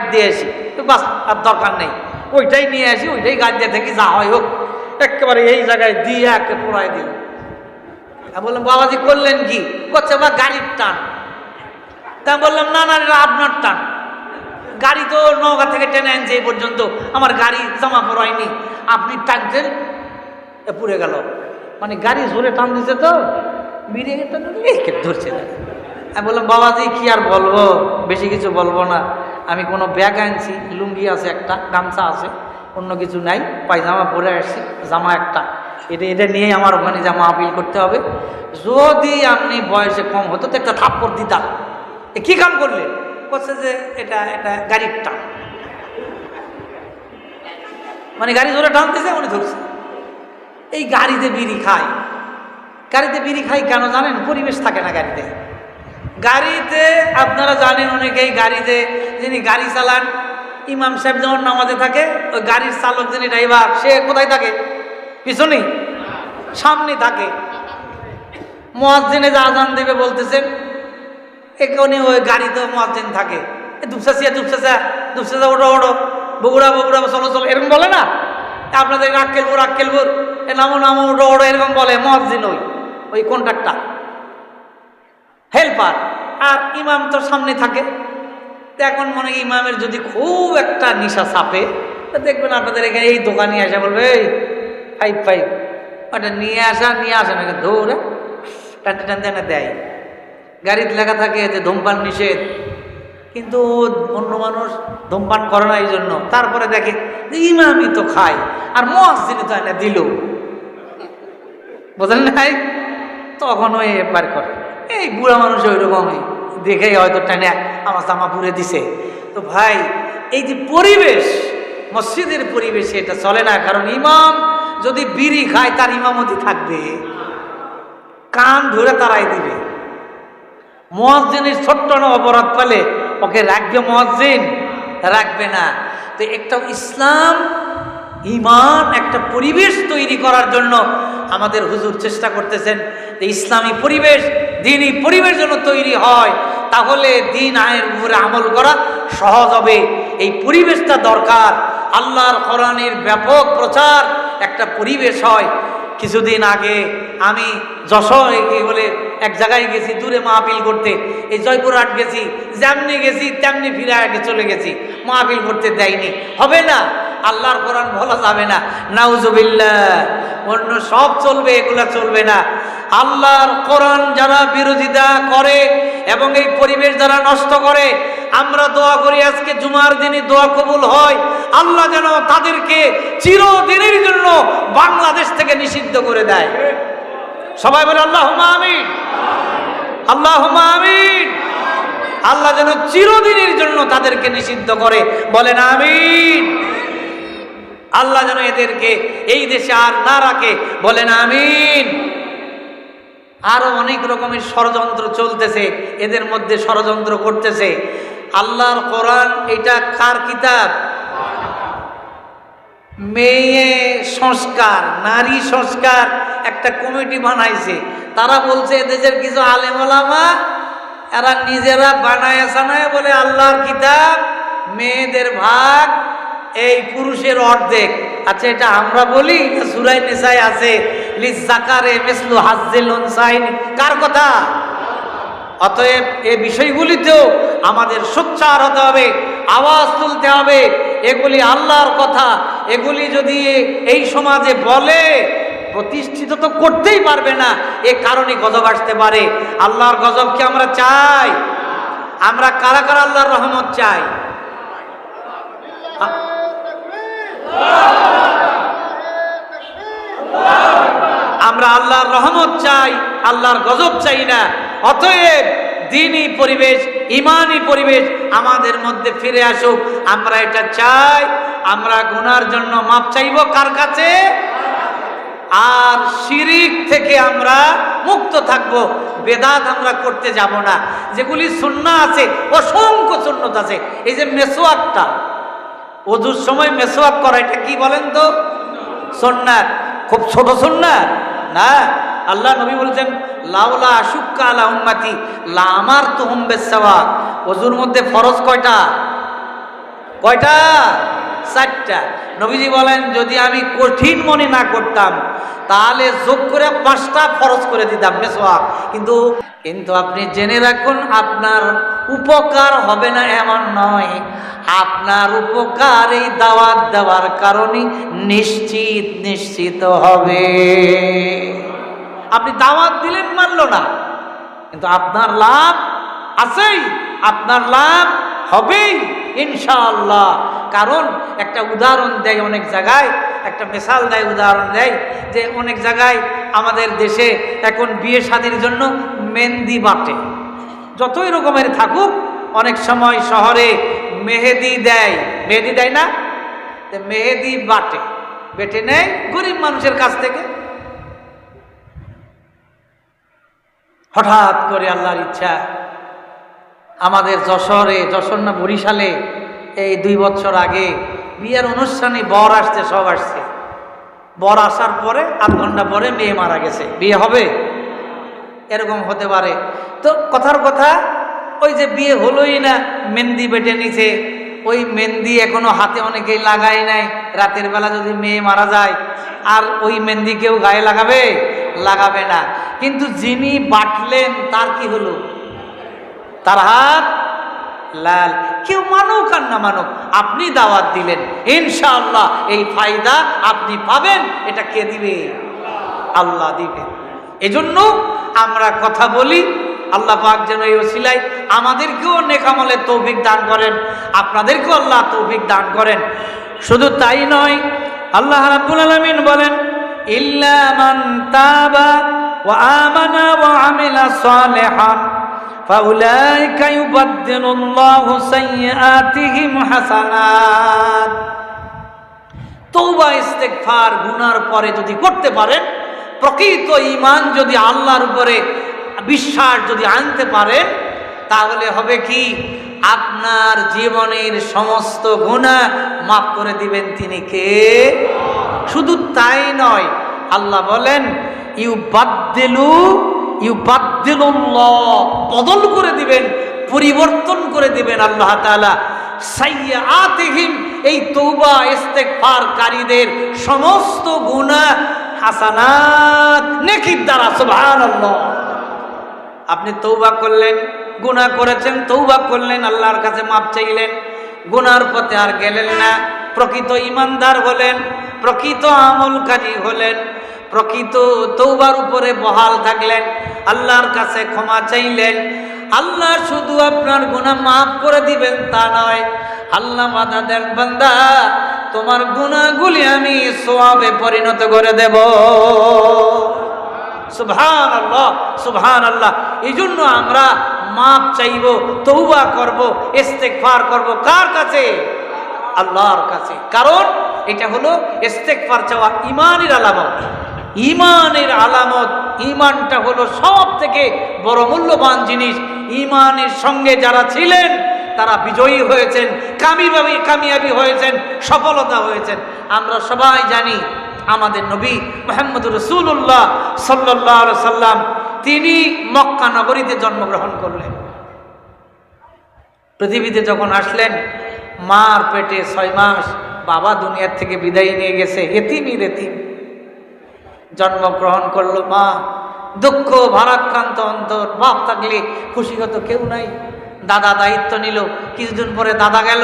আসি। তো বাস, আর দরকার নেই। ওইটাই নিয়ে আসি, ওইটাই গান দিয়ে থাকি, যা হয় হোক। একেবারে এই জায়গায় দিয়ে একে পোড়ায় দিল। বললাম, বাবাজি, করলেন কি? করছে, বা গাড়ির টান। তা বললাম, না না আপনার টান। গাড়ি তো নৌকা থেকে টেনে আনছে এই পর্যন্ত। আমার গাড়ি জামা পড়ায়নি। আপনি টানছেন পুড়ে গেল। মানে গাড়ি জোরে টান দিছে তো টান একে ধরছে। না আমি বললাম, বাবাজি, কি আর বলব? বেশি কিছু বলব না। আমি কোনো ব্যাগ আনছি, লুঙ্গি আছে একটা, গামছা আছে, অন্য কিছু নাই, পায়জামা পরে আসছি, জামা একটা। এটা এটা নিয়েই আমার ওখানে জামা আপিল করতে হবে। যদি আপনি বয়সে কম হতো, তো একটা থাপ্পড় দিতাম। এ কী কাম করলে? করছে যে এটা এটা গাড়ির টান মানে গাড়ি ধরে টানতেছে, উনি ধরছে। এই গাড়িতে বিড়ি খায়। গাড়িতে বিড়ি খাই কেন জানেন? পরিবেশ থাকে না গাড়িতে। গাড়িতে, আপনারা জানেন অনেকেই গাড়িতে যিনি গাড়ি চালান, ইমাম সাহেব যেমন নামাজে থাকে, ওই গাড়ির চালক যিনি ড্রাইভার, সে কোথায় থাকে? পিছনে সামনে থাকে। মোয়াজ্জিনে যে আজান দেবে বলতেছেন, এখানে ওই গাড়িতে মোয়াজ্জিন থাকে। এ দুপসাসিয়া দুপসাসা দুপসাসা ওটো ওটো বগুড়া বগুড়া, চলো চলো, এরকম বলে না? আপনাদের আক্কেলপুর আক্কেলপুর এ নামো নামো ওটো ওটো এরকম বলে মোয়াজ্জিন ওই ওই কন্ট্রাক্টর হেল্পার। আর ইমাম তো সামনে থাকে। তো এখন মনে হয় ইমামের যদি খুব একটা নিশা চাপে তো দেখবেন আপনাদের এখানে এই দোকানে আসা বলবে, এই ফাইভ ফাইভ ওটা নিয়ে আসা নিয়ে আসা। নাকি দৌড়ে টানতে টানতে এনে দেয় গাড়িতে লেখা থাকে যে ধূমপান নিষেধ। কিন্তু অন্য মানুষ ধূমপান করে না এই জন্য তারপরে দেখে ইমামই তো খায়, আর মসজিদে তো এনে দিল। বোঝেন নাই তখন ওই একবার করে। এই বুড়া মানুষ ওই রকমই দেখেই হয়তো টেনে আমার জামা পুড়ে দিছে। তো ভাই, এই যে পরিবেশ, মসজিদের পরিবেশে এটা চলে না, কারণ ইমাম যদি বিড়ি খায়, তার ইমামতি থাকবে। কান ধরে তারাই দিবে। মহাজিনের ছোট্ট না অপরাধ পেলে ওকে রাখবে মহাজিন রাখবে না। তো একটা ইসলাম ইমান একটা পরিবেশ তৈরি করার জন্য আমাদের হুজুর চেষ্টা করতেছেন যে ইসলামী পরিবেশ দিনই পরিবেশ যেন তৈরি হয়, তাহলে দিন আয়ের উপরে আমল করা সহজ হবে। এই পরিবেশটা দরকার। আল্লাহর কোরআনের ব্যাপক প্রচার একটা পরিবেশ হয়। কিছুদিন আগে আমি যশোর বলে এক জায়গায় গেছি, দূরে মাহফিল করতে। এই জয়পুরহাট গেছি, যেমনি গেছি, তেমনি ফিরে আগে চলে গেছি। মাহফিল করতে দেয়নি। হবে না? আল্লাহর কোরআন বলা যাবে না। নাউজুবিল্লা অন্য সব চলবে, এগুলা চলবে না। আল্লাহর কোরআন যারা বিরোধিতা করে এবং এই পরিবেশ যারা নষ্ট করে, আমরা দোয়া করি আজকে জুমার দিনে দোয়া কবুল হয়। আল্লাহ যেন তাদেরকে চিরদিনের জন্য বাংলাদেশ থেকে নিষিদ্ধ করে দেয়। সবাই বলে আল্লাহ আমিন। আল্লাহ আমিন। আল্লাহ যেন চিরদিনের জন্য তাদেরকে নিষিদ্ধ করে। বলেন, আমিন। আল্লাহ যেন এদেরকে এই দেশে আর না রাখে। বলেন আমিন। আরও অনেক রকমের ষড়যন্ত্র চলতেছে, এদের মধ্যে ষড়যন্ত্র করতেছে। আল্লাহর কোরআন এটা কার কিতাব? মেয়ে সংস্কার, নারী সংস্কার একটা কমিটি বানাইছে। তারা বলছে, এদেশের কিছু আলেমলামা, এরা নিজেরা বানায় সানায় বলে আল্লাহর কিতাব, মেয়েদের ভাগ এই পুরুষের অর্ধেক। আচ্ছা এটা আমরা বলি সুরাই নেশায় আছে? কার কথা? অতএব এ বিষয়গুলিতেও আমাদের সোচ্চার হতে হবে, আওয়াজ তুলতে হবে। এগুলি আল্লাহর কথা। এগুলি যদি এই সমাজে বলে, প্রতিষ্ঠিত তো করতেই পারবে না। এ কারণে গজব আসতে পারে। আল্লাহর গজবকে আমরা চাই? আমরা কারা কারা আল্লাহর রহমত চাই? আমরা আল্লাহর রহমত চাই, আল্লাহর গজব চাই না। অতএব দিনই পরিবেশ ইমানই পরিবেশ আমাদের মধ্যে ফিরে আসুক। আমরা এটা চাই, আমরা গুনার জন্য মাপ চাইব কার কাছে? আর শিরিক থেকে আমরা মুক্ত থাকব, বেদাত আমরা করতে যাব না। যেগুলি সুন্না আছে, অসংখ্য সুন্নত আছে, এই যে মেসোয়াকটা অজুর সময় মেসোয়াক করা, এটা কি বলেন তো? সন্ন্যাত খুব ছোট সন্ন্যাত না। আল্লাহ নবী বলছেন, লাউলা আশুক্কা আলা উম্মাতি, লা আমার তো হুম বেসাওয়াক অজুর মধ্যে ফরজ কয়টা? কয়টা? চারটা। নবীজি বলেন, যদি আমি কঠিন মনে না করতাম, তাহলে যোগ করে পাঁচটা ফরজ করে দিতাম মেসোয়াক কিন্তু কিন্তু আপনি জেনে রাখুন, আপনার উপকার হবে না এমন নয়। আপনার উপকার এই দাওয়াত দেওয়ার কারণে নিশ্চিত নিশ্চিত হবে। আপনি দাওয়াত দিলেন মানলো না। কিন্তু আপনার লাভ আছেই, আপনার লাভ হবেই, ইনশাআল্লাহ। কারণ একটা উদাহরণ দেয় অনেক জায়গায়, একটা মিসাল দেয় উদাহরণ দেয় যে অনেক জায়গায় আমাদের দেশে এখন বিয়ে শাদির জন্য মেহেন্দি বাটে। যতই রকমের থাকুক, অনেক সময় শহরে মেহেদি দেয়। মেহেদি দেয় না? মেহেদি বাটে। বেটে নেয় গরিব মানুষের কাছ থেকে। হঠাৎ করে আল্লাহর ইচ্ছা, আমাদের যশোরে, যশোর না বরিশালে, এই দুই বছর আগে বিয়ের অনুষ্ঠানে বর আসছে, সব আসছে। বর আসার পরে, আধ ঘণ্টা পরে মেয়ে মারা গেছে। বিয়ে হবে? এরকম হতে পারে। তো কথার কথা, ওই যে বিয়ে হলোই না, মেহেন্দি বেটে নিছে। ওই মেহেন্দি এখনও হাতে অনেকেই লাগায় নাই। রাতের বেলা যদি মেয়ে মারা যায়, আর ওই মেহেন্দি কেউ গায়ে লাগাবে? লাগাবে না। কিন্তু যিনি বাটলেন, তার কি হলো? তার হাত লাল। কেউ মানুক আর না মানুক, আপনি দাওয়াত দিলেন। ইনশাআল্লাহ, এই ফায়দা আপনি পাবেন। এটা কে দিবে? আল্লাহ দিবে। এজন্য আমরা কথা বলি আল্লাহ পাক যেন এই ওসিলাই আমাদেরকেও নেকামলে তৌফিক দান করেন আপনাদেরকেও আল্লাহ তৌফিক দান করেন শুধু তাই নয় আল্লাহ রাব্বুল আলামিন বলেন ইল্লা মান তাবা ওয়া আমানা ওয়া আমিলা সালিহান فأولئك يبدل الله سيئاتهم حسنات তৌবা ইস্তেগফার গুনার পরে যদি করতে পারেন প্রকৃত ইমান যদি আল্লাহর উপরে বিশ্বাস যদি আনতে পারেন, তাহলে হবে কি? আপনার জীবনের সমস্ত গুণা মাফ করে দিবেন তিনি কে? শুধু তাই নয়, আল্লাহ বলেন ইউ বাদ্দেলু ইউ বাদ্দেলুল্লাহ বদল করে দিবেন, পরিবর্তন করে দিবেন আল্লাহ তাআলা। সাইয়াতিহিম এই তৌবা ইস্তেগফারকারীদের সমস্ত গুনাহ হাসানাত, নেকির দ্বারা, সুবহানাল্লাহ। আপনি তৌবা করলেন, গুনাহ করেছেন তৌবা করলেন, আল্লাহর কাছে মাপ চাইলেন। গুনার পথে আর গেলেন না। প্রকৃত ইমানদার হলেন, প্রকৃত আমলকারী হলেন, প্রকৃত তৌবার উপরে বহাল থাকলেন, আল্লাহর কাছে ক্ষমা চাইলেন আল্লাহ শুধু আপনার গুণা মাফ করে দিবেন তা নয়। আল্লাহ মাদা দেন বান্দা, তোমার গুনাহগুলি আমি সোয়াবে পরিণত করে দেব। সুবহান আল্লাহ সুবহান আল্লাহ এই জন্য আমরা মাপ চাইব তৌবা করব ইস্তেকফার করব কার কাছে? আল্লাহর কাছে। কারণ এটা হলো ইস্তেকফার চাওয়া ইমানের আলামত। ইমানের আলামত, ইমানটা হলো সব থেকে বড় মূল্যবান জিনিস। ইমানের সঙ্গে যারা ছিলেন, তারা বিজয়ী হয়েছেন কামিয়াবি কামিয়াবি হয়েছেন, সফলতা হয়েছেন। আমরা সবাই জানি, আমাদের নবী মোহাম্মদ রসুল্লাহ সাল্লাহ সাল্লাম, তিনি মক্কা নগরীতে জন্মগ্রহণ করলেন। পৃথিবীতে যখন আসলেন, মার পেটে ছয় মাস বাবা দুনিয়ার থেকে বিদায় নিয়ে গেছে এতিমই রেতিম। জন্মগ্রহণ করল মা। দুঃখ, ভারাক্রান্ত অন্তর বাপ থাকলে খুশি হতো কেউ নাই। দাদা দায়িত্ব নিল, কিছুদিন পরে দাদা গেল,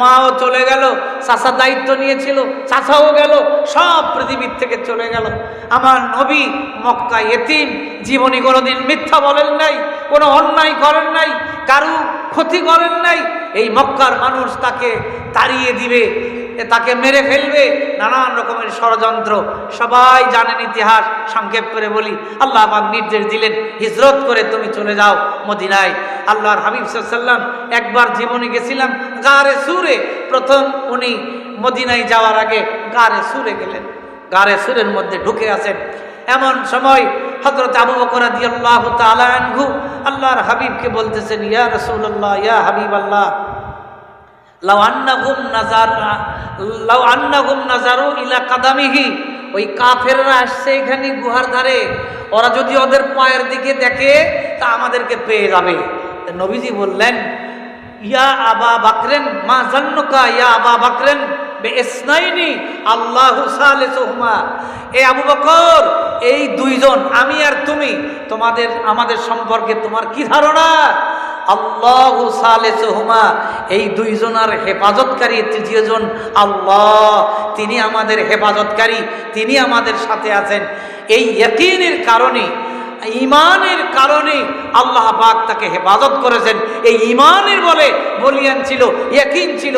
মাও চলে গেল চাষা দায়িত্ব নিয়েছিল চাষাও গেল, সব পৃথিবীর থেকে চলে গেল। আমার নবী মক্কা এতিম, জীবনী কোনোদিন মিথ্যা বলেন নাই, কোনো অন্যায় করেন নাই, কারু ক্ষতি করেন নাই। এই মক্কার মানুষ তাকে তাড়িয়ে দিবে। তাকে মেরে ফেলবে। নানান রকমের ষড়যন্ত্র। সবাই জানেন ইতিহাস, সংক্ষেপ করে বলি। আল্লাহ আবার নির্দেশ দিলেন, হিজরত করে তুমি চলে যাও মদিনায়। আল্লাহর হাবিব সাল্লাম একবার জীবনে গেছিলাম গারে সুরে। প্রথম উনি মদিনায় যাওয়ার আগে গারে সুরে গেলেন। গারে সুরের মধ্যে ঢুকে আছেন। এমন সময় হজরত আবু বকর রাদিয়াল্লাহু তাআলা আনহু আল্লাহর হাবিবকে বলতেছেন, ইয়া রসুল্লাহ ইয়া হাবিব আল্লাহ লাউ আন্নাহুম নাজার, লাউ আন্নাহুম নাজারু ইলা কাদামিহি। ওই কাফেররা আসছে এখানে গুহার ধারে। ওরা যদি ওদের পায়ের দিকে দেখে, তা আমাদেরকে পেয়ে যাবে। নবীজি বললেন, ইয়া আবা বাকরেন, মা জান্নুকা, ইয়া আবা বাকরেন বে ইসনাইনি আল্লাহু সালিসুহুমা। এ আবু বকর, এই দুইজন, আমি আর তুমি, তোমাদের, আমাদের সম্পর্কে তোমার কি ধারণা? আল্লাহু সালেসুহুমা, এই দুইজনার হেফাজতকারী তৃতীয়জন আল্লাহ, তিনি আমাদের হেফাজতকারী, তিনি আমাদের সাথে আছেন। এই ইয়াকিনের কারণে ইমানের কারণে আল্লাহ পাক তাকে হেফাজত করেছেন। এই ইমানের বলে বলিয়ান ছিল, ইয়াকিন ছিল,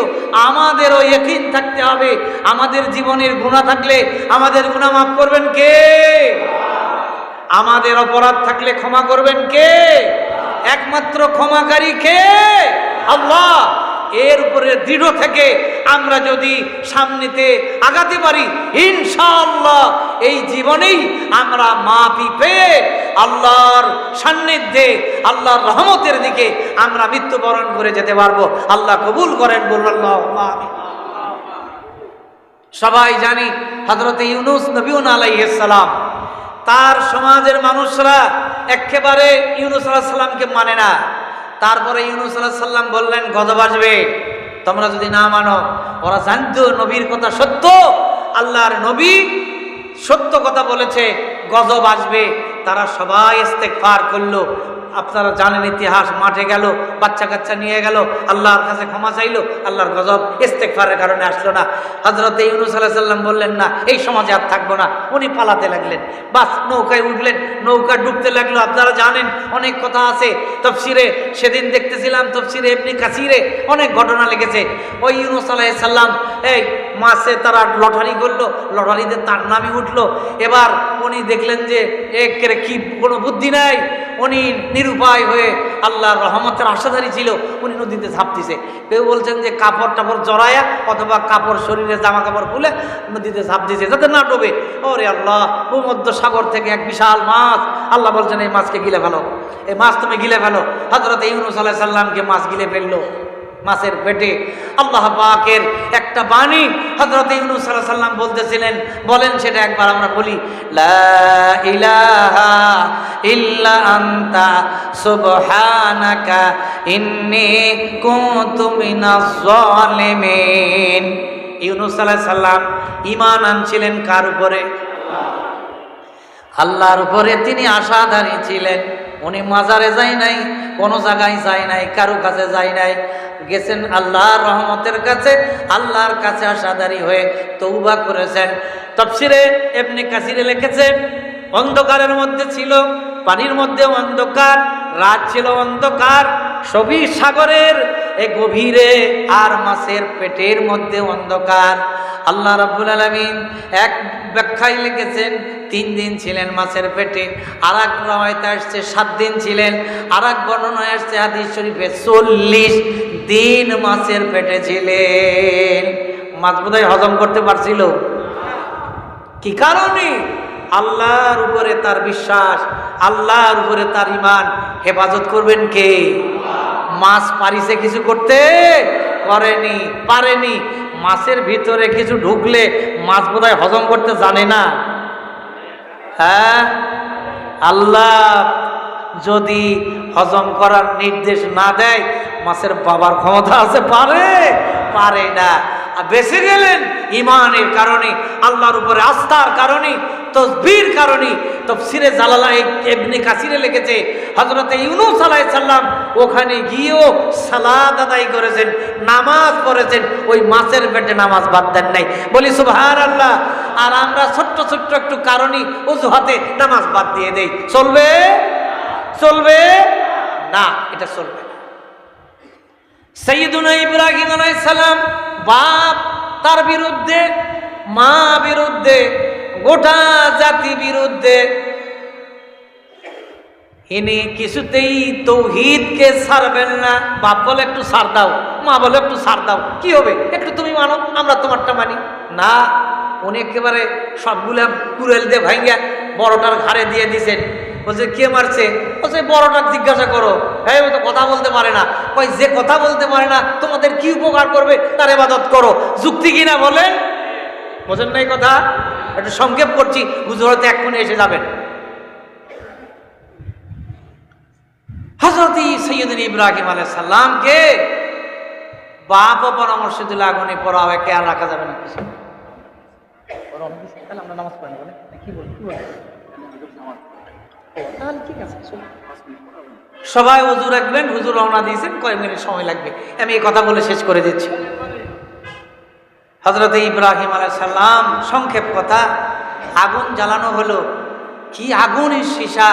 আমাদেরও ইয়াকিন থাকতে হবে। আমাদের জীবনের গুণা থাকলে আমাদের গুণা মাফ করবেন কে? আমাদের অপরাধ থাকলে ক্ষমা করবেন কে? একমাত্র ক্ষমাকারী কে? আল্লাহ। এর উপরে দৃঢ় থেকে আমরা যদি সামনেতে আগাতে পারি, ইনশাআল্লাহ এই জীবনেই আমরা মাপি পেয়ে আল্লাহর সান্নিধ্যে, আল্লাহর রহমতের দিকে আমরা মৃত্যুবরণ করে যেতে পারব। আল্লাহ কবুল করেন, বলুন আল্লাহ সবাই জানি হজরত ইউনুস নবীন আলাইসালাম তার সমাজের মানুষরা একেবারে ইউনুস আল্লাহ সাল্লামকে মানে না। তারপরে ইউনুস আল্লাহ সাল্লাম বললেন গদ আসবে, তোমরা যদি না মানো, ওরা জানত নবীর কথা সত্য, আল্লাহর নবী সত্য কথা বলেছে, গজব আসবে, তারা সবাই ইস্তেকফার করল। আপনারা জানেন ইতিহাস, মাঠে গেল বাচ্চা কাচ্চা নিয়ে গেল, আল্লাহর কাছে ক্ষমা চাইলো, আল্লাহর গজব ইস্তেকফারের কারণে আসলো না। হজরত ইউনুস আলাহ সাল্লাম বললেন, না, এই সমাজে আর থাকব না। উনি পালাতে লাগলেন। বাস, নৌকায় উঠলেন, নৌকা ডুবতে লাগল। আপনারা জানেন, অনেক কথা আছে। তফসিরে, সেদিন দেখতেছিলাম, তফসিরে এমনি কাছিরে অনেক ঘটনা লেগেছে। ওই ইউনুস আলাহ সাল্লাম এই, মাসে তারা লটারি করল, লটারিতে তার নামই উঠল। এবার উনি দেখলেন যে একের কি, কোনো বুদ্ধি নাই। উনি নিরুপায় হয়ে আল্লাহর রহমতের আশাধারী ছিল, উনি নদীতে ঝাঁপ দিছে কেউ বলছেন যে কাপড় টাপড় জড়ায়া অথবা কাপড় শরীরে জামা কাপড় খুলে নদীতে ঝাঁপ দিছে যাতে না ডোবে। ওরে আল্লাহ, ভূমধ্য সাগর থেকে এক বিশাল মাছ। আল্লাহ বলছেন, এই মাছকে গিলে ফেলো। এই মাছ তুমি গিলে ফেলো। হজরত ইউনুস আলাহ সাল্লামকে মাছ গিলে ফেলল, মাছের পেটে। আল্লাহ পাকের একটা বাণী হজরত ইউনুস সাল্লাহ সাল্লাম বলতেছিলেন, বলেন সেটা একবার আমরা বলি, লা ইলাহা আনছিলেন কার উপরে? আল্লাহর উপরে তিনি আশাধারী ছিলেন। উনি মাজারে যাই নাই, কোনো জায়গায় যায় নাই, কারও কাছে যায় নাই। গেছেন আল্লাহর রহমতের কাছে, আল্লাহর কাছে আশাদারি হয়ে তৌবা করেছেন। তফসিরে এমনি কাসিরে লিখেছে অন্ধকারের মধ্যে ছিল, পানির মধ্যে অন্ধকার, রাত ছিল অন্ধকার, সবই সাগরের, এ গভীরে আর মাছের পেটের মধ্যে অন্ধকার। আল্লাহ রাব্বুল আলামিন এক ব্যাখ্যায় লিখেছেন, তিন দিন ছিলেন মাছের পেটে আর এক রমায়তে আসছে সাত দিন ছিলেন আর এক বর্ণনায় আসছে হাদিস শরীফে চল্লিশ দিন মাছের পেটে ছিলেন। মাছ বোধহয় হজম করতে পারছিল। কি কারণে? আল্লাহর উপরে তার বিশ্বাস, আল্লাহর উপরে তার ইমান হেফাজত করবেন কে? মাছ পারিছে কিছু করতে? করেনি, পারেনি। মাছের ভিতরে কিছু ঢুকলে মাছ বোধহয় হজম করতে জানে না। হ্যাঁ? আল্লাহ যদি হজম করার নির্দেশ না দেয়, মাছের বাবার ক্ষমতা আছে, পারে? পারে না। বেঁচে গেলেন ইমানের কারণে, আল্লাহর উপরে আস্থার কারণে, তসবির কারণে। তফসিরে জালালা এমনি কাসিরে লিখেছে হজরতে ইউনুস আলাহ সাল্লাম ওখানে গিয়েও সালাদ আদায় করেছেন, নামাজ পড়েছেন, ওই মাছের পেটে নামাজ বাদ দেন নাই। বলি সুভার আল্লাহ আর আমরা ছোট্ট ছোট্ট একটু কারণই অজুহাতে নামাজ বাদ দিয়ে দেই। চলবে? চলবে? না, এটা চলবে না। ইব্রাহিম আলাইসালাম বাপ তার বিরুদ্ধে, মা বিরুদ্ধে, গোটা জাতি বিরুদ্ধে। ইনি কিছুতেই তৌহিদকে ছাড়বেন না। বাপ বলে, একটু সার দাও। মা বলে, একটু সার দাও। কি হবে? একটু তুমি মানো, আমরা তোমারটা মানি। না, উনি একেবারে সবগুলা কুড়েল দিয়ে ভাঙ্গা বড়টার ঘাড়ে দিয়ে দিছেন। বলছে কে মারছে? বলছে বড়টা জিজ্ঞাসা করো। হ্যাঁ তো কথা বলতে পারে না। কই যে কথা বলতে পারে না, তোমাদের কি উপকার করবে? তার এবাদত করো। যুক্তি কিনা বলেন বোঝেন না এই কথা? একটু সংক্ষেপ করছি। গুজরাতে এক্ষুনি এসে যাবেন। হজরত সৈয়দিন ইব্রাহিম আলাই সাল্লামকে বাপও পরামর্শ দিলে আগুনে পড়া হবে খেয়াল রাখা যাবে না। আমরা নামাজ বলে কি বল কি সবাই হুজুর রাখবেন, হুজুর রওনা দিয়েছেন, কয়েক মিনিট সময় লাগবে। আমি এই কথা বলে শেষ করে দিচ্ছি। হজরত ইব্রাহিম আলাহ সাল্লাম সংক্ষেপ কথা, আগুন জ্বালানো হলো। কি আগুনের সীসা?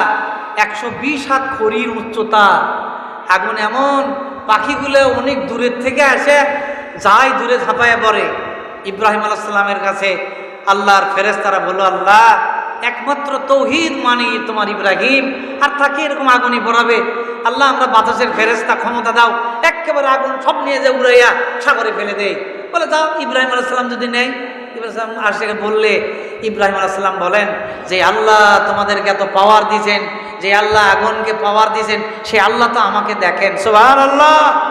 একশো বিশ হাত খড়ির উচ্চতা। আগুন এমন, পাখিগুলো অনেক দূরের থেকে আসে যাই দূরে ঝাঁপায় পড়ে। ইব্রাহিম আলাহ সাল্লামের কাছে আল্লাহর ফেরেস্তারা বলল, আল্লাহ একমাত্র তৌহিদ মানি তোমার ইব্রাহিম। আর তাকে এরকম আগুনে পড়াবে আল্লাহ, আমরা বাতাসের ফেরেস্তা ক্ষমতা দাও। একেবারে আগুন সব নিয়ে যে উড়াইয়া সাগরে ফেলে দেয়। বলে, যাও, ইব্রাহিম আলাইসাল্লাম যদি নেই ইব্রাহিম আসে, বললে, ইব্রাহিম আলাইসাল্লাম বলেন যে, আল্লাহ তোমাদেরকে এত পাওয়ার দিয়েছেন যে, আল্লাহ আগুনকে পাওয়ার দিয়েছেন সে আল্লাহ তো আমাকে দেখেন। সোহার আল্লাহ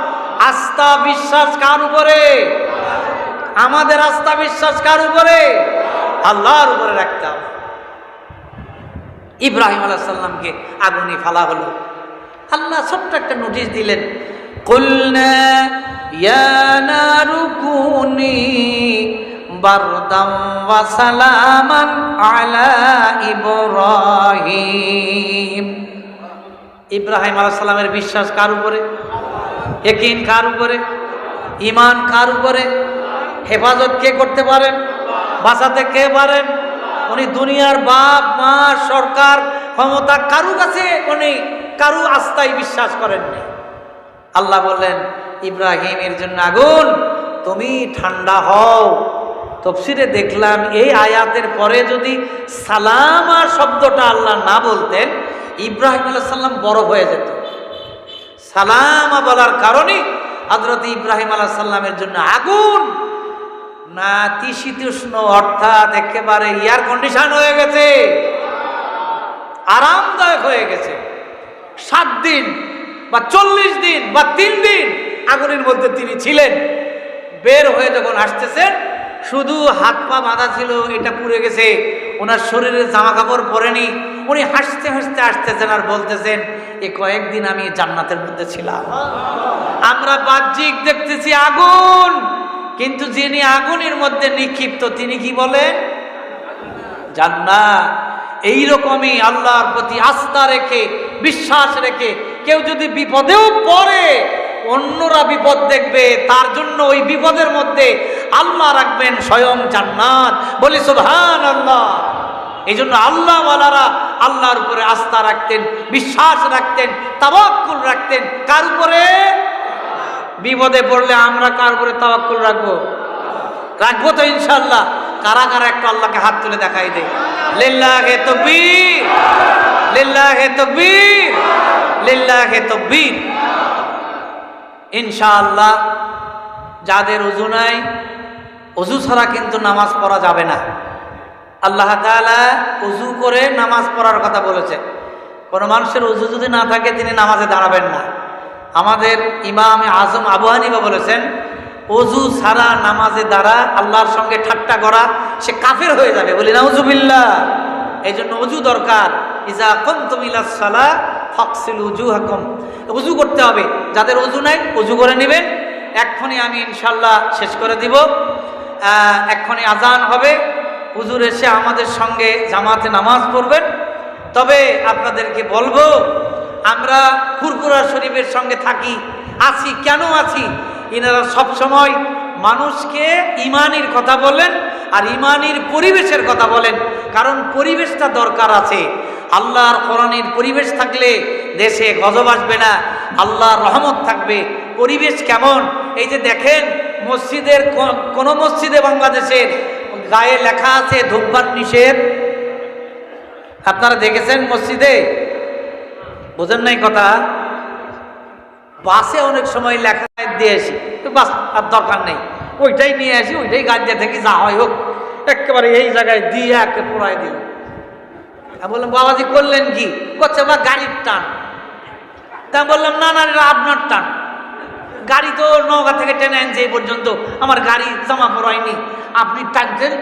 আস্থা বিশ্বাস কার উপরে? আমাদের আস্থা বিশ্বাস কার উপরে? আল্লাহর উপরে রাখতে হবে। ইব্রাহিম আলাইসাল্লামকে আগুনে ফালা হলো। আল্লাহ ছোট্ট একটা নোটিশ দিলেন ইব্রাহিম। ইব্রাহিম বিশ্বাস কার উপরে? একিন কার উপরে? ইমান কার উপরে? হেফাজত কে করতে পারেন? বাঁচাতে কে পারেন? উনি দুনিয়ার বাপ, মা, সরকার, ক্ষমতা, কারু কাছে উনি কারু আস্থায় বিশ্বাস করেননি। আল্লাহ বললেন, ইব্রাহিমের জন্য আগুন, তুমি ঠান্ডা হও। তফসিরে দেখলাম, এই আয়াতের পরে যদি সালামা শব্দটা আল্লাহ না বলতেন, ইব্রাহিম আলাইহিস সাল্লাম বড় হয়ে যেত। সালামা বলার কারণে হজরত ইব্রাহিম আলাহ সাল্লামের জন্য আগুন নাতিশীতোষ্ণ অর্থাৎ একেবারে এয়ার কন্ডিশন হয়ে গেছে। আরামদায়ক হয়ে গেছে। সাত দিন বা চল্লিশ দিন বা তিন দিন আগুনের মধ্যে তিনি ছিলেন। বের হয়ে যখন আসতেছেন, শুধু হাত পা বাঁধা ছিল, এটা পুড়ে গেছে। ওনার শরীরে জামা কাপড় পরেনি। উনি হাসতে হাসতে আসতেছেন আর বলতেছেন, এ কয়েকদিন আমি জান্নাতের মধ্যে ছিলাম। আমরা বাহ্যিক দেখতেছি আগুন। কিন্তু যিনি আগুনের মধ্যে নিক্ষিপ্ত, তিনি কি বলেন জান্নাত। এইরকমই আল্লাহর প্রতি আস্থা রেখে, বিশ্বাস রেখে, কেউ যদি বিপদেও পড়ে, অন্যরা বিপদ দেখবে, তার জন্য ওই বিপদের মধ্যে আল্লাহ রাখবেন স্বয়ং জান্নাত। বলি সুবহান আল্লাহ এই জন্য আল্লাহওয়ালারা আল্লাহর উপরে আস্থা রাখতেন, বিশ্বাস রাখতেন তাবাক্কুল রাখতেন। কার উপরে? বিপদে পড়লে আমরা কার উপরে তাবাক্কুল রাখব? রাখব তো ইনশাল্লাহ কারা কারা একটু আল্লাহকে হাত তুলে দেখাই দে লিল্লাহে তকবীর। লিল্লাহে তকবীর। লিল্লাহে তকবীর। ইনশাআল্লাহ, যাদের অজু নাই, অজু ছাড়া কিন্তু নামাজ পড়া যাবে না। আল্লাহ তাআলা অজু করে নামাজ পড়ার কথা বলেছে। কোনো মানুষের অজু যদি না থাকে, তিনি নামাজে দাঁড়াবেন না। আমাদের ইমাম আজম আবু হানিফা বলেছেন অজু ছাড়া নামাজে দ্বারা আল্লাহর সঙ্গে ঠাট্টা করা, সে কাফের হয়ে যাবে। বলি না উজুবিল্লাহ এই জন্য অজু দরকার। ইজা কম তুমিলা ফক্সিল উজু হাকম উজু করতে হবে। যাদের অজু নাই অজু করে নেবেন। এক্ষণে আমি ইনশাল্লাহ শেষ করে দিব। এক্ষণে আজান হবে। হুজুর এসে আমাদের সঙ্গে জামাতে নামাজ পড়বেন। তবে আপনাদেরকে বলব আমরা ফুরফুরা শরীফের সঙ্গে থাকি। আছি, কেন আছি? এনারা সব সময় মানুষকে ইমানির কথা বলেন আর ইমানির পরিবেশের কথা বলেন। কারণ পরিবেশটা দরকার আছে। আল্লাহর কোরআনের পরিবেশ থাকলে দেশে গজব আসবে না। আল্লাহর রহমত থাকবে। পরিবেশ কেমন? এই যে দেখেন, মসজিদের কোন- কোন মসজিদে বাংলাদেশের গায়ে লেখা আছে ধূমপান নিষেধ। আপনারা দেখেছেন মসজিদে? বোঝেন নাই কথা? বাসে অনেক সময় লেখা দিয়ে আসি বাস আর দরকার নেই। ওইটাই নিয়ে আসি, ওইটাই দিয়ে থেকে, যা হয় হোক। একেবারে এই জায়গায় দিয়ে একে পোড়াই দিল বললাম, বাবাজি করলেন কি? করছে আমার গাড়ির টান। তা বললাম, না না আপনার টান। গাড়ি তো নৌকা থেকে টেনে আনছে এই পর্যন্ত। আমার গাড়ি জামা পড়ায়নি। আপনি টানছেন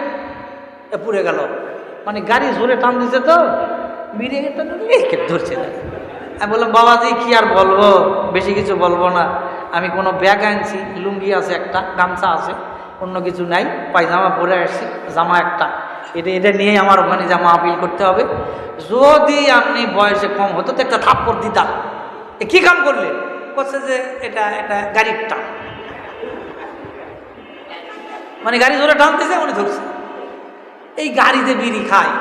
পুড়ে গেল। মানে গাড়ি জোরে টান দিছে তো টান ধরছে না। আমি বললাম, বাবাজি, কি আর বলব? বেশি কিছু বলব না। আমি কোনো ব্যাগ আনছি, লুঙ্গি আছে একটা, গামছা আছে, অন্য কিছু নাই, পায়জামা পরে আসছি, জামা একটা। এটা এটা নিয়ে আমার ওখানে জামা আপিল করতে হবে। যদি আপনি বয়সে কম হতো, তো একটা থাপ্পড় দিতাম। এ কী কাম করলেন করছে যে, এটা এটা গাড়ির টান মানে গাড়ি ধরে টানতেছে, উনি ধরছে। এই গাড়িতে বিড়ি খায়।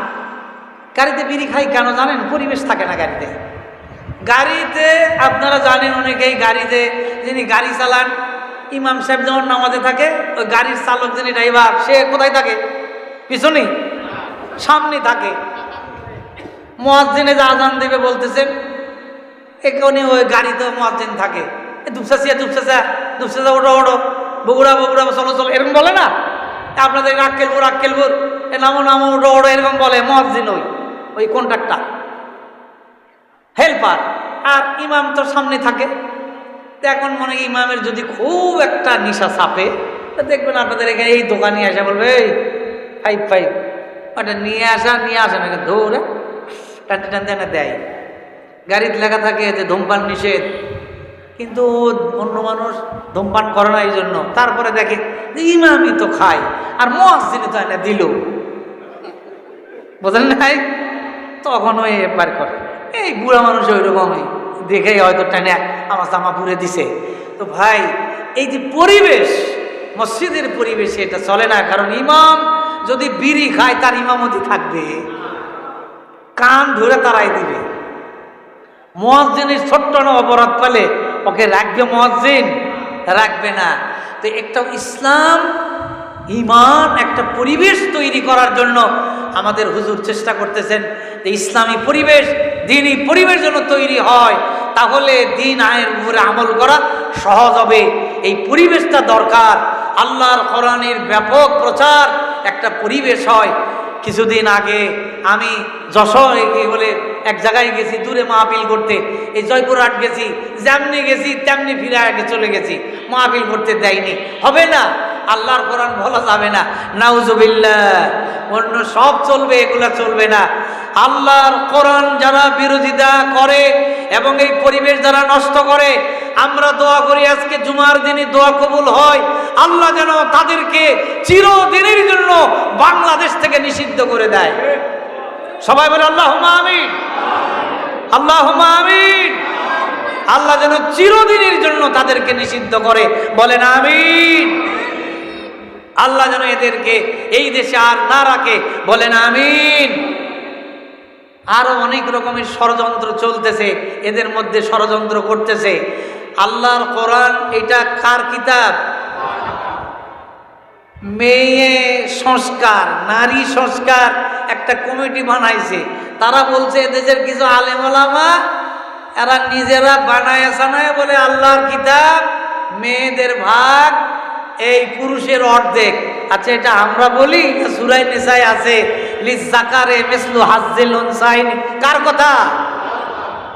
গাড়িতে বিড়ি খাই কেন জানেন? পরিবেশ থাকে না গাড়িতে। গাড়িতে, আপনারা জানেন অনেকেই গাড়িতে যিনি গাড়ি চালান, ইমাম সাহেব যেমন নামাজে থাকে, ওই গাড়ির চালক যিনি ড্রাইভার, সে কোথায় থাকে? পিছনে সামনে থাকে। মোয়াজ্জিনে যা আজান দেবে বলতেছেন, এখানে ওই গাড়িতে মোয়াজ্জিন থাকে। দুপসাসিয়া দুপসাসা দুপসাসা ওটো ওটো বগুড়া বগুড়া চলো চলো এরকম বলে না? আপনাদের আক্কেলপুর আক্কেলপুর, এ নামো নামো ওটো ওটো এরকম বলে মোয়াজ্জিন ওই ওই কন্ট্রাক্টর হেল্পার আর ইমাম তো সামনে থাকে। তো এখন মনে ইমামের যদি খুব একটা নিশা চাপে দেখবেন আপনাদের এখানে এই দোকানে আসা বলবে, এই ফাইভ ফাইভ ওটা নিয়ে আসা নিয়ে আসা নাকি দৌড়ে টানতে টানতে এনে দেয়। গাড়িতে লেখা থাকে যে ধূমপান নিষেধ। কিন্তু অন্য মানুষ ধূমপান করে না এই জন্য তারপরে দেখে ইমামই তো খায়, আর মসজিদে তো এনে দিল। বোঝেন নাই তখন ওই একবার করে। এই বুড়া মানুষ ওই রকমই দেখেই হয়তো টেনে আমার জামা পুরে দিছে। তো ভাই, এই যে পরিবেশ, মসজিদের পরিবেশে এটা চলে না, কারণ ইমাম যদি বিড়ি খায়, তার ইমামতি থাকবে। কান ধরে তারাই দিবে। মহাজিনের ছোট্ট না অপরাধ পেলে ওকে রাখবে মহাজিন রাখবে না। তো একটা ইসলাম, ইমান, একটা পরিবেশ তৈরি করার জন্য আমাদের হুজুর চেষ্টা করতেছেন যে ইসলামী পরিবেশ দিনই পরিবেশ জন্য তৈরি হয়, তাহলে দিন আয়ের উপরে আমল করা সহজ হবে। এই পরিবেশটা দরকার। আল্লাহর কোরআনের ব্যাপক প্রচার একটা পরিবেশ হয়। কিছুদিন আগে আমি যশোর বলে এক জায়গায় গেছি, দূরে মাহফিল করতে। এই জয়পুরহাট গেছি, যেমনি গেছি, তেমনি ফিরে আগে চলে গেছি। মাহফিল করতে দেয়নি। হবে না? আল্লাহর কোরআন বলা যাবে না। নাউজুবিল্লা অন্য সব চলবে, এগুলা চলবে না। আল্লাহর কোরআন যারা বিরোধিতা করে এবং এই পরিবেশ যারা নষ্ট করে আমরা দোয়া করি আজকে জুমার দিনে দোয়া কবুল হয়। আল্লাহ যেন তাদেরকে চিরদিনের জন্য বাংলাদেশ থেকে নিষিদ্ধ করে দেয়। সবাই বলে আল্লাহ আমিন। আল্লাহ আমিন। আল্লাহ যেন চিরদিনের জন্য তাদেরকে নিষিদ্ধ করে। বলেন, আমিন। আল্লাহ যেন এদেরকে এই দেশে আর না রাখে। বলেন, আমিন। আরও অনেক রকমের ষড়যন্ত্র চলতেছে। এদের মধ্যে ষড়যন্ত্র করতেছে। আল্লাহর কোরআন, এটা কার কিতাব? মেয়ে সংস্কার, নারী সংস্কার একটা কমিটি বানাইছে। তারা বলছে দেশের কিছু আলেমলামা, এরা নিজেরা বানায় সানায় বলে আল্লাহর কিতাব, মেয়েদের ভাগ, এই পুরুষের অর্ধেক। আচ্ছা এটা আমরা বলি সুরাই নেশাই আছে? কার কথা?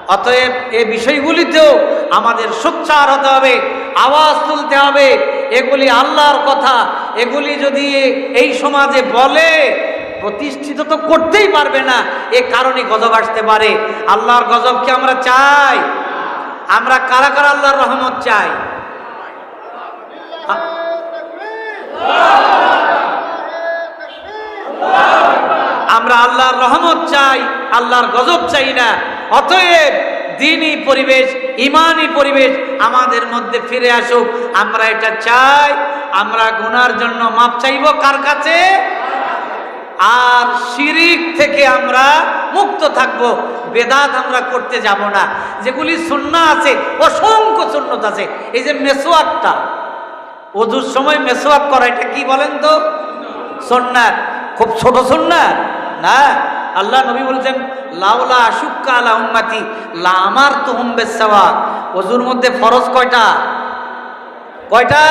অতএব এই বিষয়গুলিতেও আমাদের সোচ্চার হতে হবে, আওয়াজ তুলতে হবে। এগুলি আল্লাহর কথা। এগুলি যদি এই সমাজে বলে, প্রতিষ্ঠিত তো করতেই পারবে না। এ কারণে গজব আসতে পারে। আল্লাহর গজবকে আমরা চাই? আমরা কারা কারা আল্লাহর রহমত চাই? আমরা আল্লাহর রহমত চাই, আল্লাহর গজব চাই না। অতএব দিনই পরিবেশ, ইমানই পরিবেশ আমাদের মধ্যে ফিরে আসুক। আমরা এটা চাই, আমরা গুনার জন্য মাপ চাইব কার কাছে? আর শিরিক থেকে আমরা মুক্ত থাকব, বেদাত আমরা করতে যাব না। যেগুলি সুন্না আছে, অসংখ্য সুন্নত আছে। এই যে মেসোয়াকটা অধুর সময় মেসোয়াক করা, এটা কি বলেন তো? সন্ন্যাত খুব ছোট সন্ন্যাত না? আল্লাহ নবী বলছেন লাউলা আশুক্কা আলা উম্মাতি, লা আমার তো হুম বেসাওয়াক অজুর মধ্যে ফরজ কয়টা? কয়টা?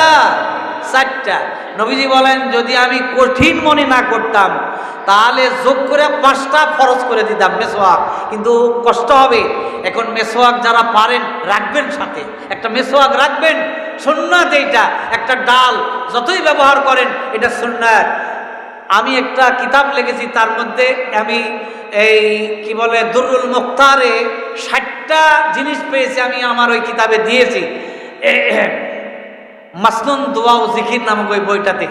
চারটা। নবীজি বলেন, যদি আমি কঠিন মনে না করতাম, তাহলে যোগ করে পাঁচটা ফরজ করে দিতাম মেসোয়াক কিন্তু কষ্ট হবে। এখন মেসোয়াক যারা পারেন, রাখবেন সাথে। একটা মেসোয়াক রাখবেন, সুন্নাত এইটা। একটা ডাল, যতই ব্যবহার করেন, এটা সুন্নাত। আমি একটা কিতাব লেগেছি তার মধ্যে আমি এই, কি বলে, দুরুল মুক্তারে ষাটটা জিনিস পেয়েছি আমি আমার ওই কিতাবে দিয়েছি। মাসনুন দোয়া ও জিখির নামক ওই বইটাতে।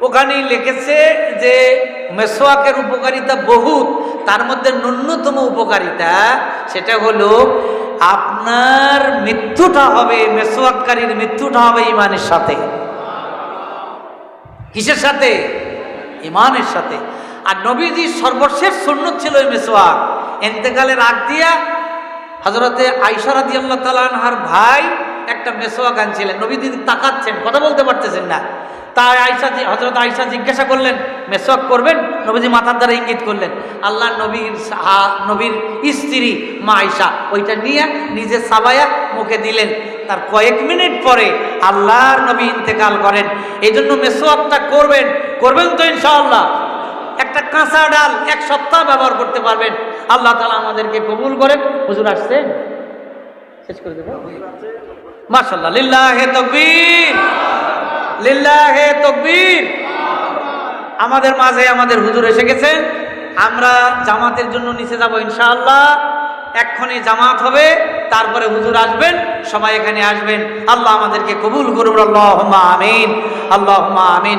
ওখানেই লিখেছে যে, মেসোয়াকের উপকারিতা বহুত, তার মধ্যে ন্যূনতম উপকারিতা সেটা হলো, আপনার মৃত্যুটা হবে মেসোয়াককারীর মৃত্যুটা হবে ইমানের সাথে। কিসের সাথে? ইমানের সাথে। আর নবীজির সর্বশেষ সুন্নত ছিল ওই মেসোয়াক এন্তেকালের আগ দিয়া হজরতে আইসারাদি আল্লাহ তালানহার ভাই একটা মেসোয়াক আনছিলেন নবীজি তাকাচ্ছেন, কথা বলতে পারতেছেন না। তাই আয়সা হজরত আয়সা জিজ্ঞাসা করলেন মেসোয়াক করবেন? নবীজি মাথার দ্বারা ইঙ্গিত করলেন আল্লাহ নবীর নবীর স্ত্রী মা আয়সা ওইটা নিয়ে নিজে সাবায়া মুখে দিলেন। তার কয়েক মিনিট পরে আল্লাহর নবী ইন্তেকাল করেন। এই জন্য মেসোয়াকটা করবেন করবেন তো ইনশাআল্লাহ। একটা কাঁচা ডাল এক সপ্তাহ ব্যবহার করতে পারবেন। আল্লাহ তালা আমাদেরকে কবুল করেন। হুজুর আসছে? শেষ করে দেবো। মাশাল্লাহ লিল্লাহে তকবীর। লিল্লাহে তকবীর। আমাদের মাঝে আমাদের হুজুর এসে গেছেন আমরা জামাতের জন্য নিচে যাব ইনশাআল্লাহ। এক্ষণে জামাত হবে। তারপরে হুজুর আসবেন। সবাই এখানে আসবেন। আল্লাহ আমাদেরকে কবুল করুন আল্লাহুম্মা আমিন। আল্লাহুম্মা আমিন।